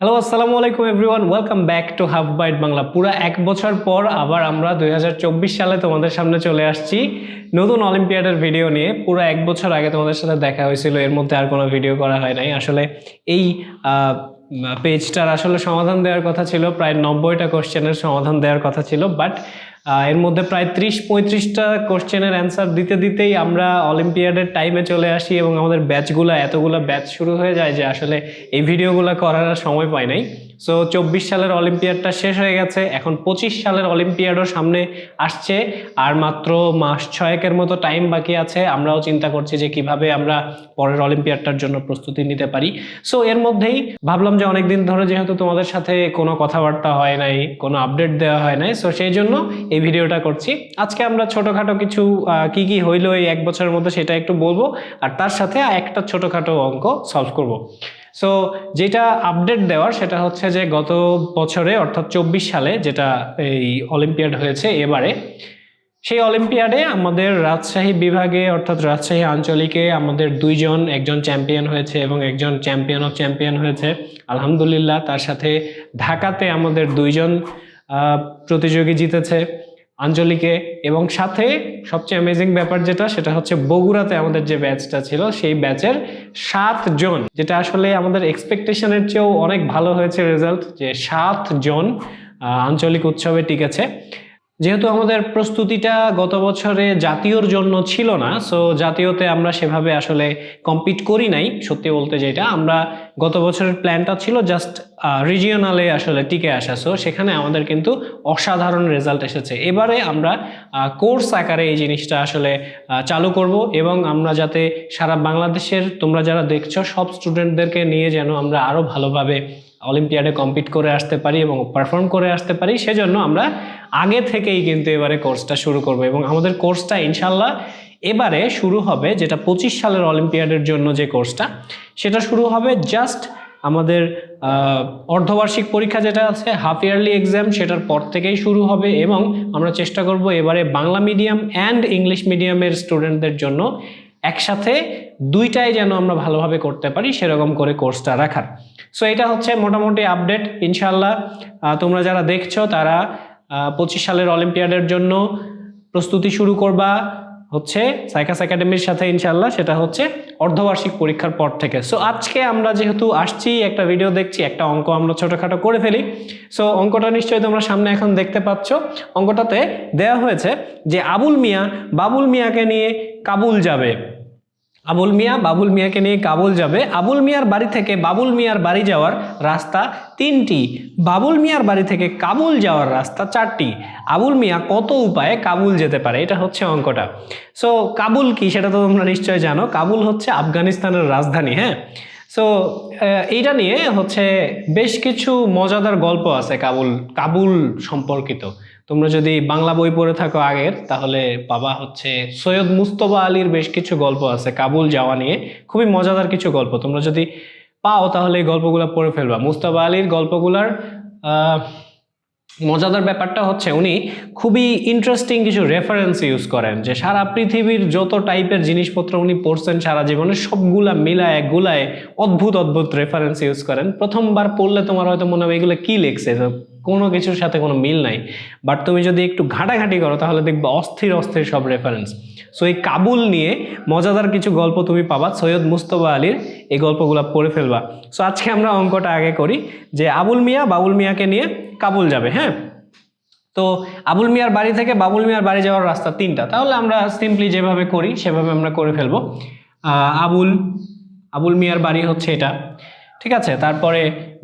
Hello আসসালামু আলাইকুম everyone welcome back to Half Byte Bangla পুরো এক বছর পর আবার আমরা দু হাজার চব্বিশ সালে তোমাদের সামনে চলে আসছি নতুন অলিম্পিয়াডের ভিডিও নিয়ে। পুরো এক বছর আগে তোমাদের সাথে দেখা হয়েছিল, এর মধ্যে আর কোনো ভিডিও করা হয় নাই। আসলে এই পেজটার আসলে সমাধান দেওয়ার কথা ছিল, প্রায় নব্বইটা কোশ্চেনের সমাধান দেওয়ার কথা ছিল বাট এর মধ্যে প্রায় ত্রিশ পঁয়ত্রিশটা কোশ্চেনের অ্যান্সার দিতে দিতেই আমরা অলিম্পিয়াডের টাইমে চলে আসি এবং আমাদের ব্যাচগুলো এতগুলো ব্যাচ শুরু হয়ে যায় যে আসলে এই ভিডিওগুলো করার সময় পাই নাই। সো চব্বিশ সালের অলিম্পিয়াডটা শেষ হয়ে গেছে। এখন পঁচিশ সালের অলিম্পিয়াডও সামনে আসছে। আর মাত্র মাস ছয়েকের মতো টাইম বাকি আছে। আমরাও চিন্তা করছি যে কীভাবে আমরা পরের অলিম্পিয়াডটার জন্য প্রস্তুতি নিতে পারি। সো এর মধ্যেই ভাবলাম যে অনেকদিন ধরে যেহেতু তোমাদের সাথে কোনো কথাবার্তা হয় নাই, কোনো আপডেট দেওয়া হয় নাই সো সেই জন্য এই ভিডিওটা করছি। আজকে আমরা ছোটোখাটো কিছু কি কি হইল এই এক বছরের মধ্যে সেটা একটু বলব। আর তার সাথে একটা ছোটোখাটো অঙ্ক সলভ করব। সো যেটা আপডেট দেওয়ার সেটা হচ্ছে যে গত বছরে, অর্থাৎ চব্বিশ সালে যেটা এই অলিম্পিয়াড হয়েছে এবারে, সেই অলিম্পিয়াডে আমাদের রাজশাহী বিভাগে, অর্থাৎ রাজশাহী আঞ্চলিকে আমাদের দুইজন, একজন চ্যাম্পিয়ন হয়েছে এবং একজন চ্যাম্পিয়ন অফ চ্যাম্পিয়ন হয়েছে। আলহামদুলিল্লাহ, তার সাথে ঢাকাতে আমাদের দুইজন প্রতিযোগী জিতেছে। আঞ্চলিকে এবং সাথে সবচেয়ে অ্যামেজিং ব্যাপার যেটা সেটা হচ্ছে বগুড়াতে আমাদের যে ব্যাচটা ছিল সেই ব্যাচের সাত জন যেটা আসলে আমাদের এক্সপেকটেশনের চেয়েও অনেক ভালো হয়েছে রেজাল্ট যে সাত জন আহ, আঞ্চলিক উৎসবে টিকেছে। যেহেতু আমাদের প্রস্তুতিটা গত বছরে জাতীয়র জন্য ছিল না সো জাতীয়তে আমরা সেভাবে আসলে কম্পিট করি নাই, সত্যি বলতে যেটা। আমরা গত বছরের প্ল্যানটা ছিল জাস্ট রিজিওনালে আসলে টিকে আসা সো সেখানে আমাদের কিন্তু অসাধারণ রেজাল্ট এসেছে। এবারে আমরা কোর্স আকারে এই জিনিসটা আসলে চালু করব এবং আমরা যাতে সারা বাংলাদেশের, তোমরা যারা দেখছ, সব স্টুডেন্টদেরকে নিয়ে যেন আমরা আরও ভালোভাবে অলিম্পিয়াডে কম্পিট করে আসতে পারি এবং পারফর্ম করে আসতে পারি, সেজন্য আমরা আগে থেকেই কিন্তু এবারে কোর্সটা শুরু করব এবং আমাদের কোর্সটা ইনশাল্লাহ এবারে শুরু হবে যেটা পঁচিশ সালের অলিম্পিয়াডের জন্য যে কোর্সটা সেটা শুরু হবে জাস্ট আমাদের অর্ধবার্ষিক পরীক্ষা যেটা আছে হাফ ইয়ারলি এক্সাম সেটার পর থেকেই শুরু হবে এবং আমরা চেষ্টা করব এবারে বাংলা মিডিয়াম অ্যান্ড ইংলিশ মিডিয়ামের স্টুডেন্টদের জন্য একসাথে দুইটাই যেন আমরা ভালোভাবে করতে পারি, সেরকম করে কোর্সটা রাখার। সো এটা হচ্ছে মোটামুটি আপডেট ইনশাল্লাহ তোমরা যারা দেখছ, তারা পঁচিশ সালের অলিম্পিয়াডের জন্য প্রস্তুতি শুরু করবা। হচ্ছে সাইকাস একাডেমির সাথে ইনশাল্লাহ সেটা হচ্ছে অর্ধবার্ষিক পরীক্ষার পর থেকে। সো আজকে আমরা যেহেতু আসছি, একটা ভিডিও দেখছি, একটা অঙ্ক আমরা ছোটোখাটো করে ফেলি। সো অঙ্কটা নিশ্চয়ই তোমরা সামনে এখন দেখতে পাচ্ছ। অঙ্কটাতে দেয়া হয়েছে যে আবুল মিয়া, বাবুল মিয়াকে নিয়ে কাবুল যাবে। আবুল মিয়া, বাবুল মিয়াকে নিয়ে কাবুল যাবে। আবুল মিয়ার বাড়ি থেকে বাবুল মিয়ার বাড়ি যাওয়ার রাস্তা তিনটি। বাবুল মিয়ার বাড়ি থেকে কাবুল যাওয়ার রাস্তা চারটি। আবুল মিয়া কত উপায়ে কাবুল যেতে পারে, এটা হচ্ছে অঙ্কটা। সো কাবুল কি সেটা তো তোমরা নিশ্চয় জানো। কাবুল হচ্ছে আফগানিস্তানের রাজধানী হ্যাঁ? সো এইটা নিয়ে হচ্ছে বেশ কিছু মজাদার গল্প আছে কাবুল কাবুল সম্পর্কিত। তোমরা যদি বাংলা বই পড়ে থাকো আগের, তাহলে বাবা হচ্ছে সৈয়দ মুস্তফা আলীর বেশ কিছু গল্প আছে কাবুল যাওয়া নিয়ে। খুবই মজাদার কিছু গল্প। তোমরা যদি পাও তাহলে এই গল্পগুলো পড়ে ফেলবা। মুস্তফা আলীর গল্পগুলার মজাদার ব্যাপারটা হচ্ছে উনি খুবই ইন্টারেস্টিং কিছু রেফারেন্স ইউজ করেন যে সারা পৃথিবীর যত টাইপের জিনিসপত্র উনি পড়ছেন সারা জীবনে সবগুলা মিলায় গুলায় অদ্ভুত অদ্ভুত রেফারেন্স ইউজ করেন। প্রথমবার পড়লে তোমার হয়তো মনে হবে এগুলো কি লিখছে? কোনো কিছুর সাথে কোনো মিল নাই। বাট তুমি যদি একটু ঘাটাঘাটি করো, তাহলে দেখবে অস্থির অস্থির সব রেফারেন্স সো এই কাবুল নিয়ে মজাদার কিছু গল্প তুমি পাবা, সৈয়দ মুস্তফা আলীর এই গল্পগুলো পড়ে ফেলবা। সো আজকে আমরা অঙ্কটা আগে করি যে আবুল মিয়া, বাবুল মিয়াকে নিয়ে কাবুল যাবে হ্যাঁ? তো আবুল মিয়ার বাড়ি থেকে বাবুল মিয়ার বাড়ি যাওয়ার রাস্তা তিনটা। তাহলে আমরা সিম্পলি যেভাবে করি, সেভাবে আমরা করে ফেলব। আবুল আবুল মিয়ার বাড়ি হচ্ছে এটা, ঠিক আছে? তারপরে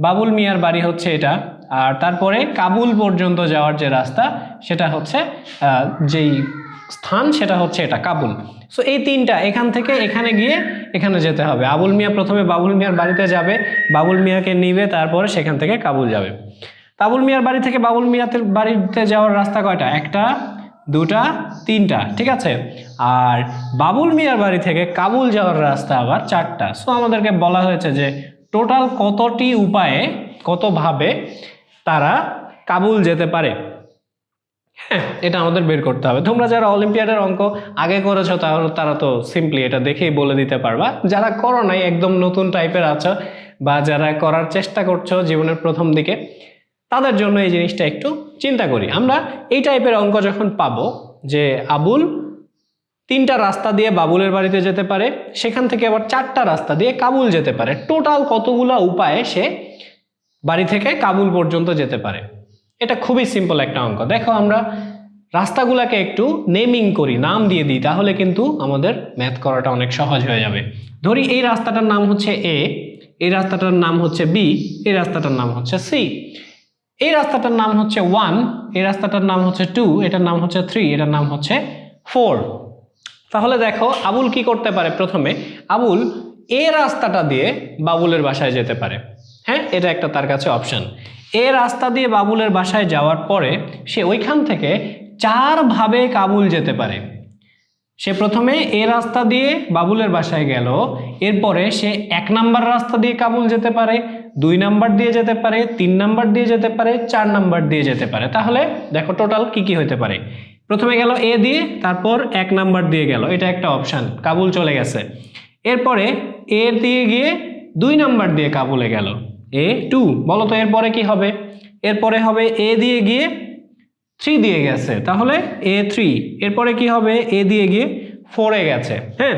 বাবুল মিয়ার বাড়ি হচ্ছে এটা। আর তারপরে কাবুল পর্যন্ত যাওয়ার যে রাস্তা, সেটা হচ্ছে যেই স্থান, সেটা হচ্ছে এটা, কাবুল। সো এই তিনটা, এখান থেকে এখানে গিয়ে এখানে যেতে হবে। আবুল মিয়া প্রথমে বাবুল মিয়ার বাড়িতে যাবে, বাবুল মিয়াকে নিবে, তারপরে সেখান থেকে কাবুল যাবে। বাবুল মিয়ার বাড়ি থেকে বাবুল মিয়াতে বাড়িতে যাওয়ার রাস্তা কয়টা? একটা, দুটা, তিনটা, ঠিক আছে? আর বাবুল মিয়ার বাড়ি থেকে কাবুল যাওয়ার রাস্তা আবার চারটা। সো আমাদেরকে বলা হয়েছে যে, টোটাল কতটি উপায়ে, কতভাবে তারা কাবুল যেতে পারে। হ্যাঁ এটা আমাদের বের করতে হবে। তোমরা যারা অলিম্পিয়াডের অঙ্ক আগে করেছ তাহলে তারা তো সিম্পলি এটা দেখেই বলে দিতে পারবা। যারা করো নাই, একদম নতুন টাইপের আছো, বা যারা করার চেষ্টা করছ জীবনের প্রথম দিকে, তাদের জন্য এই জিনিসটা একটু চিন্তা করি। আমরা এই টাইপের অঙ্ক যখন পাবো, যে আবুল তিনটা রাস্তা দিয়ে বাবুলের বাড়িতে যেতে পারে, সেখান থেকে আবার চারটা রাস্তা দিয়ে কাবুল যেতে পারে। টোটাল কতগুলা উপায়ে সে বাড়ি থেকে কাবুল পর্যন্ত যেতে পারে। এটা খুবই সিম্পল একটা অঙ্ক। দেখো আমরা রাস্তাগুলোকে একটু নেমিং করি, নাম দিয়ে দিই, তাহলে কিন্তু আমাদের ম্যাথ করাটা অনেক সহজ হয়ে যাবে। ধরি এই রাস্তাটার নাম হচ্ছে এ এই রাস্তাটার নাম হচ্ছে বি এই রাস্তাটার নাম হচ্ছে সি এই রাস্তাটার নাম হচ্ছে ওয়ান এই রাস্তাটার নাম হচ্ছে টু এটার নাম হচ্ছে থ্রি এটার নাম হচ্ছে ফোর তাহলে দেখো, আবুল কি করতে পারে প্রথমে? আবুল এ রাস্তাটা দিয়ে বাবুলের বাসায় যেতে পারে। এটা একটা তার কাছে অপশন এ রাস্তা দিয়ে বাবুলের বাসায় যাওয়ার পরে সে ওইখান থেকে চারভাবে কাবুল যেতে পারে। সে প্রথমে এ রাস্তা দিয়ে বাবুলের বাসায় গেল, এরপরে সে এক নাম্বার রাস্তা দিয়ে কাবুল যেতে পারে, দুই নাম্বার দিয়ে যেতে পারে, তিন নাম্বার দিয়ে যেতে পারে, চার নাম্বার দিয়ে যেতে পারে। তাহলে দেখো টোটাল কি কি হতে পারে। প্রথমে গেল এ দিয়ে, তারপর এক নাম্বার দিয়ে গেল। এটা একটা অপশান কাবুল চলে গেছে। এরপরে এ দিয়ে গিয়ে দুই নাম্বার দিয়ে কাবুলে গেল। A two. বলো তো, এরপরে কি হবে? এরপরে হবে এ দিয়ে গিয়ে থ্রি দিয়ে গেছে। তাহলে এ থ্রি এরপরে কি হবে? এ দিয়ে গিয়ে ফোরে গেছে। হ্যাঁ?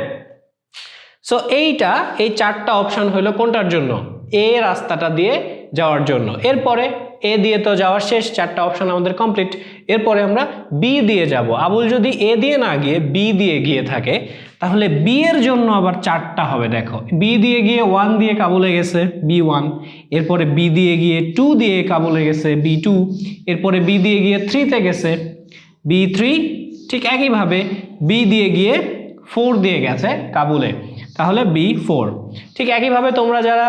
সো এইটা, এই চারটা অপশন হলো কোনটার জন্য? এ রাস্তাটা দিয়ে যাওয়ার জন্য। এরপরে এ দিয়ে তো যাওয়ার শেষ, চারটা অপশন আমাদের কমপ্লিট এরপরে আমরা বি দিয়ে যাব। আবুল যদি এ দিয়ে না গিয়ে বি দিয়ে গিয়ে থাকে, তাহলে বি এর জন্য আবার চারটা হবে, দেখো। বি দিয়ে গিয়ে ওয়ান দিয়ে কাবুলে গেছে বি ওয়ান এরপরে বি দিয়ে গিয়ে টু দিয়ে কাবুলে গেছে বি টু এরপরে বি দিয়ে গিয়ে থ্রিতে গেছে বি থ্রি ঠিক একইভাবে বি দিয়ে গিয়ে ফোর দিয়ে গেছে কাবুলে। তাহলে বি ফোর ঠিক একইভাবে তোমরা যারা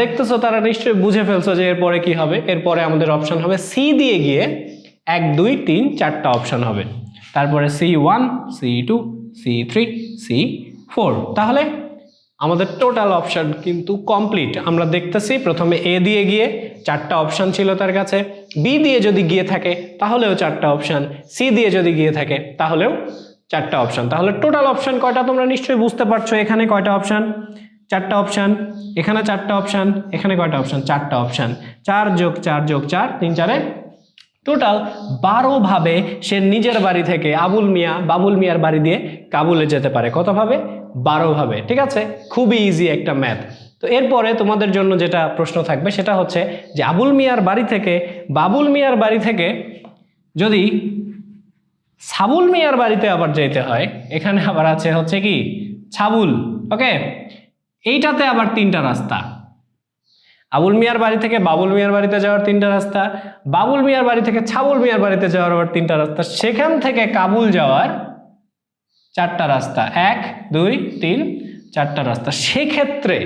দেখতেছো তারা নিশ্চয়ই বুঝে ফেলছো যে এরপরে কি হবে। এরপরে আমাদের অপশন হবে সি দিয়ে গিয়ে এক, দুই, তিন, চারটা অপশন হবে। তারপরে C one C two C three C four তাহলে আমাদের টোটাল অপশন কিন্তু কমপ্লিট আমরা দেখতেছি প্রথমে এ দিয়ে গিয়ে চারটা অপশন ছিল তার কাছে। বি দিয়ে যদি গিয়ে থাকে, তাহলেও চারটা অপশন সি দিয়ে যদি গিয়ে থাকে, তাহলেও চারটা অপশন তাহলে টোটাল অপশন কয়টা তোমরা নিশ্চয়ই বুঝতে পারছ এখানে কয়টা অপশন চারটা অপশান এখানে চারটা অপশান এখানে কয়টা অপশান চারটা অপশান চার যোগ চার যোগ চার, তিন চারে টোটাল বারো ভাবে সে নিজের বাড়ি থেকে আবুল মিয়া, বাবুল মিয়ার বাড়ি দিয়ে কাবুলে যেতে পারে। কত ভাবে? বারো ভাবে। ঠিক আছে? খুবই ইজি একটা ম্যাথ তো এরপরে তোমাদের জন্য যেটা প্রশ্ন থাকবে সেটা হচ্ছে যে আবুল মিয়ার বাড়ি থেকে, বাবুল মিয়ার বাড়ি থেকে যদি সাবুল মিয়ার বাড়িতে আবার যেতে হয়, এখানে আবার আছে হচ্ছে কি? ছাবুল। ওকে এইটাতে আবার তিনটা রাস্তা। আবুল মিয়ার বাড়ি থেকে বাবুল মিয়ার বাড়িতে যাওয়ার তিনটা রাস্তা, বাবুল মিয়ার বাড়ি থেকে ছাবুল মিয়ার বাড়িতে যাওয়ার আবার তিনটা রাস্তা। সেখান থেকে কাবুল যাওয়ার চারটা রাস্তা। এক, দুই, তিন, চারটা রাস্তা। সেক্ষেত্রে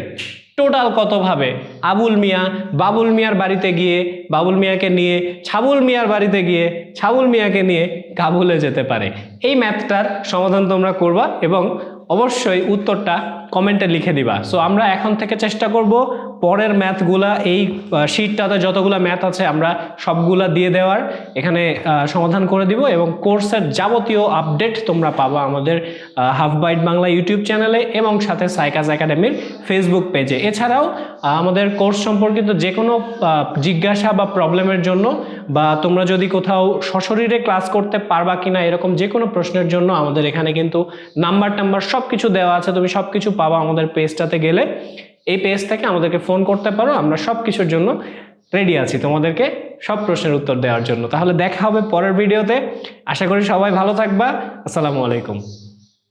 টোটাল কতভাবে আবুল মিয়া, বাবুল মিয়ার বাড়িতে গিয়ে, বাবুল মিয়াকে নিয়ে, ছাবুল মিয়ার বাড়িতে গিয়ে, ছাবুল মিয়াকে নিয়ে কাবুলে যেতে পারে। এই ম্যাথটার সমাধান তোমরা করবা এবং অবশ্যই উত্তরটা কমেন্টে লিখে দিবা। সো আমরা এখন থেকে চেষ্টা করব পরের ম্যাথগুলা এই শিটটাতে যতগুলো ম্যাথ আছে আমরা সবগুলা দিয়ে দেওয়ার এখানে সমাধান করে দিব এবং কোর্সের যাবতীয় আপডেট তোমরা পাবা আমাদের হাফ বাইট বাংলা ইউটিউব চ্যানেলে এবং সাথে সাইকাস একাডেমির ফেসবুক পেজে। এছাড়াও আমাদের কোর্স সম্পর্কিত যে কোনো জিজ্ঞাসা বা প্রবলেমের জন্য বা তোমরা যদি কোথাও সশরীরে ক্লাস করতে পারবা কিনা এরকম যে কোনো প্রশ্নের জন্য আমাদের এখানে কিন্তু নাম্বার টাম্বার সব কিছু দেওয়া আছে। তুমি সব কিছু পাবা আমাদের পেজটাতে গেলে। এই পেজ থেকে আমাদেরকে ফোন করতে পারো, আমরা সব কিছুর জন্য রেডি আছি তোমাদেরকে সব প্রশ্নের উত্তর দেওয়ার জন্য। তাহলে দেখা হবে পরের ভিডিওতে আশা করি সবাই ভালো থাকবা। আসসালামু আলাইকুম।